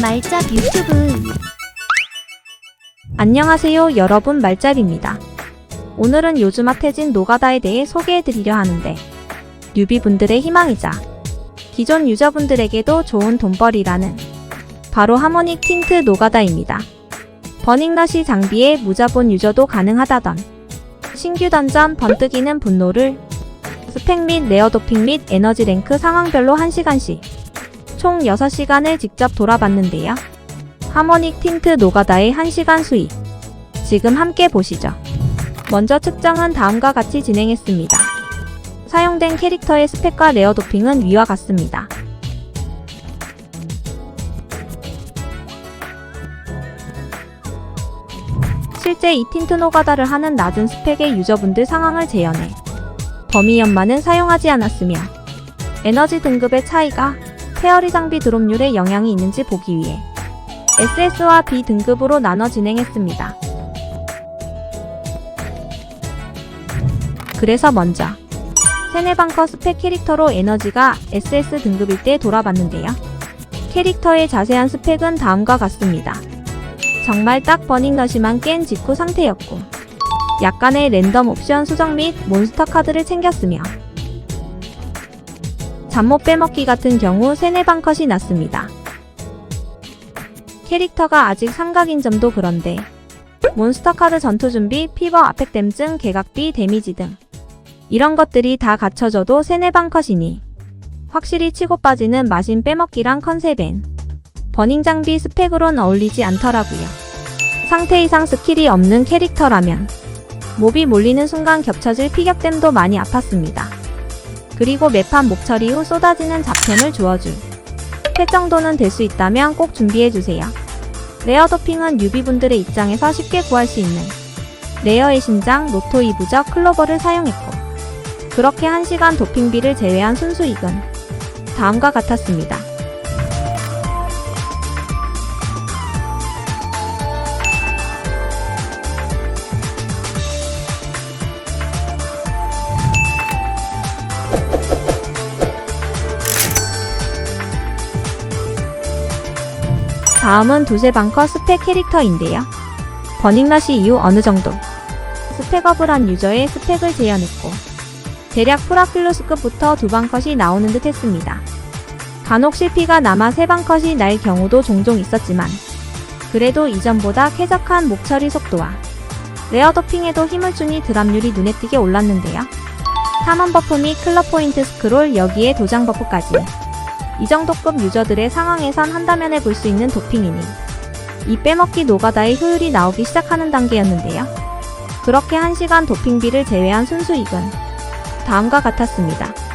말짝 유튜브 안녕하세요 여러분 말짤입니다. 오늘은 요즘 핫해진 노가다에 대해 소개해드리려 하는데 뉴비분들의 희망이자 기존 유저분들에게도 좋은 돈벌이라는 바로 하모닉 틴트 노가다입니다. 버닝러시 장비에 무자본 유저도 가능하다던 신규 던전 번뜩이는 분노를 스펙 및 레어 도핑 및 에너지 랭크 상황별로 1시간씩 총 6시간을 직접 돌아봤는데요. 하모닉 틴트 노가다의 1시간 수익. 지금 함께 보시죠. 먼저 측정은 다음과 같이 진행했습니다. 사용된 캐릭터의 스펙과 레어 도핑은 위와 같습니다. 실제 이 틴트 노가다를 하는 낮은 스펙의 유저분들 상황을 재현해 범위 연마는 사용하지 않았으며 에너지 등급의 차이가 페어리 장비 드롭률에 영향이 있는지 보기 위해 SS와 B 등급으로 나눠 진행했습니다. 그래서 먼저 세네방커 스펙 캐릭터로 에너지가 SS 등급일 때 돌아봤는데요. 캐릭터의 자세한 스펙은 다음과 같습니다. 정말 딱 버닝러시만 깬 직후 상태였고 약간의 랜덤 옵션 수정 및 몬스터 카드를 챙겼으며 잠못 빼먹기 같은 경우 세네방컷이 났습니다. 캐릭터가 아직 삼각인 점도 그런데 몬스터 카드 전투 준비, 피버 아펙 댐증, 개각비, 데미지 등 이런 것들이 다 갖춰져도 세네방 컷이니 확실히 치고 빠지는 마신 빼먹기랑 컨셉엔 버닝 장비 스펙으론 어울리지 않더라고요. 상태 이상 스킬이 없는 캐릭터라면 몹이 몰리는 순간 겹쳐질 피격댐도 많이 아팠습니다. 그리고 매판 목 처리 후 쏟아지는 잡템을 주어줄 회 정도는 될 수 있다면 꼭 준비해주세요. 레어 도핑은 유비분들의 입장에서 쉽게 구할 수 있는 레어의 신장, 노토 이부적 클로버를 사용했고 그렇게 1시간 도핑비를 제외한 순수익은 다음과 같았습니다. 다음은 두세 방커 스펙 캐릭터인데요. 버닝러시 이후 어느 정도 스펙업을 한 유저의 스펙을 재현했고 대략 프라필로스급부터 두 방컷이 나오는 듯 했습니다. 간혹 실피가 남아 세 방컷이 날 경우도 종종 있었지만 그래도 이전보다 쾌적한 목처리 속도와 레어 도핑에도 힘을 주니 드랍률이 눈에 띄게 올랐는데요. 탐험 버프 및 클럽 포인트 스크롤 여기에 도장 버프까지 이 정도급 유저들의 상황에선 한다면 해볼 수 있는 도핑이니 이 빼먹기 노가다의 효율이 나오기 시작하는 단계였는데요. 그렇게 1시간 도핑비를 제외한 순수익은 다음과 같았습니다.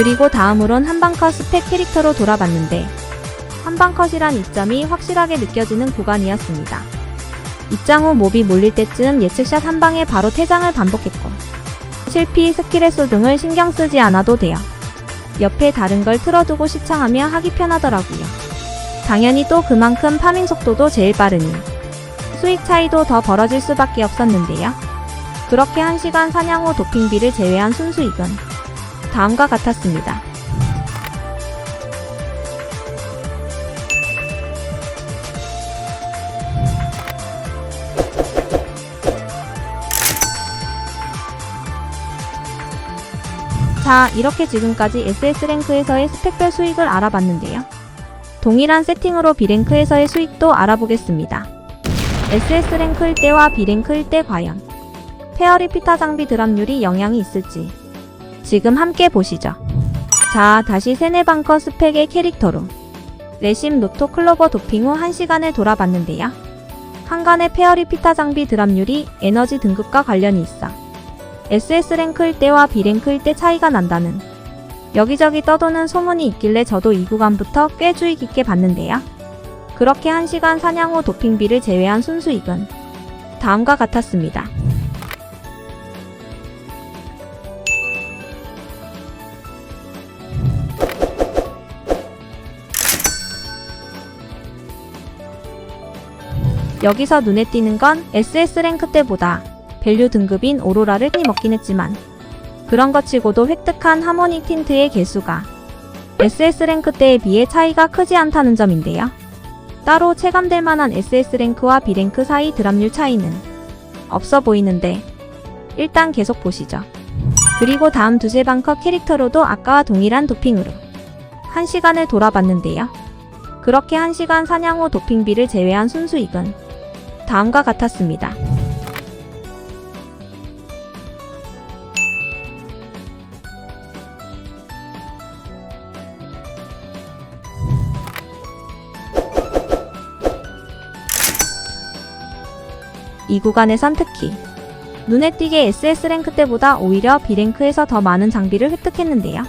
그리고 다음으론 한방컷 스펙 캐릭터로 돌아봤는데 한방컷이란 이점이 확실하게 느껴지는 구간이었습니다. 입장 후 몹이 몰릴 때쯤 예측샷 한 방에 바로 퇴장을 반복했고 실피, 스킬의 소 등을 신경 쓰지 않아도 돼요. 옆에 다른 걸 틀어두고 시청하며 하기 편하더라고요. 당연히 또 그만큼 파밍 속도도 제일 빠르니 수익 차이도 더 벌어질 수밖에 없었는데요. 그렇게 1시간 사냥 후 도핑비를 제외한 순수익은 다음과 같았습니다. 자, 이렇게 지금까지 SS 랭크에서의 스펙별 수익을 알아봤는데요. 동일한 세팅으로 B랭크에서의 수익도 알아보겠습니다. SS 랭크일 때와 B랭크일 때 과연 페어리 피타 장비 드랍률이 영향이 있을지 지금 함께 보시죠. 자, 다시 세네방커 스펙의 캐릭터로 레심 노토 클로버 도핑 후 1시간을 돌아봤는데요. 한간의 페어리 피타 장비 드랍률이 에너지 등급과 관련이 있어 SS 랭크일 때와 B 랭크일 때 차이가 난다는 여기저기 떠도는 소문이 있길래 저도 이 구간부터 꽤 주의 깊게 봤는데요. 그렇게 1시간 사냥 후 도핑비를 제외한 순수익은 다음과 같았습니다. 여기서 눈에 띄는 건 SS 랭크 때보다 밸류 등급인 오로라를 흔히 먹긴 했지만 그런 것 치고도 획득한 하모닉 틴트의 개수가 SS 랭크 때에 비해 차이가 크지 않다는 점인데요. 따로 체감될 만한 SS 랭크와 B 랭크 사이 드랍률 차이는 없어 보이는데 일단 계속 보시죠. 그리고 다음 두세 방커 캐릭터로도 아까와 동일한 도핑으로 1시간을 돌아봤는데요. 그렇게 1시간 사냥 후 도핑비를 제외한 순수익은 다음과 같았습니다. 이 구간에선 특히 눈에 띄게 SS 랭크 때보다 오히려 B 랭크에서 더 많은 장비를 획득했는데요.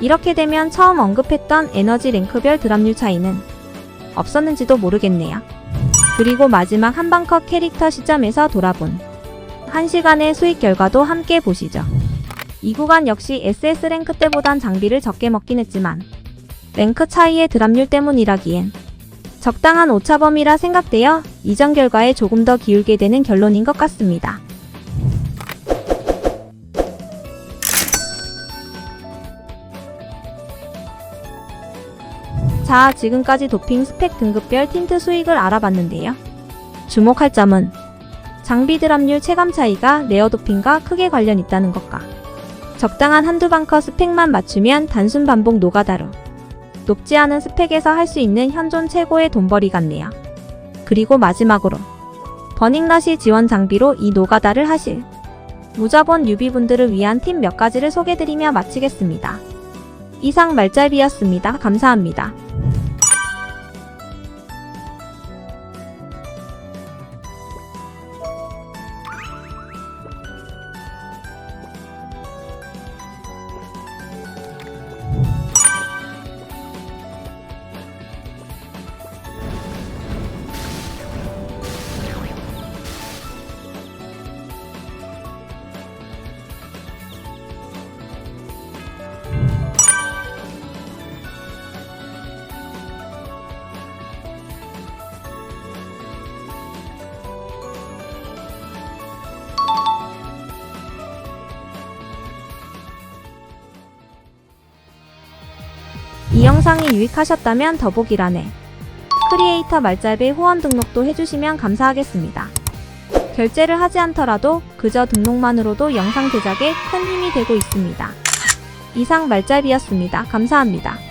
이렇게 되면 처음 언급했던 에너지 랭크별 드랍률 차이는 없었는지도 모르겠네요. 그리고 마지막 한방컷 캐릭터 시점에서 돌아본 1시간의 수익 결과도 함께 보시죠. 이 구간 역시 SS 랭크 때보단 장비를 적게 먹긴 했지만 랭크 차이의 드랍률 때문이라기엔 적당한 오차범위라 생각되어 이전 결과에 조금 더 기울게 되는 결론인 것 같습니다. 자, 지금까지 도핑 스펙 등급별 틴트 수익을 알아봤는데요. 주목할 점은 장비 드랍률 체감 차이가 레어 도핑과 크게 관련 있다는 것과 적당한 한두 방커 스펙만 맞추면 단순 반복 노가다로 높지 않은 스펙에서 할 수 있는 현존 최고의 돈벌이 같네요. 그리고 마지막으로 버닝러시 지원 장비로 이 노가다를 하실 무자본 유비분들을 위한 팁 몇 가지를 소개드리며 마치겠습니다. 이상 말짤비였습니다. 감사합니다. 영상이 유익하셨다면 더보기란에 크리에이터 말짤배 후원 등록도 해주시면 감사하겠습니다. 결제를 하지 않더라도 그저 등록만으로도 영상 제작에 큰 힘이 되고 있습니다. 이상 말짤비였습니다. 감사합니다.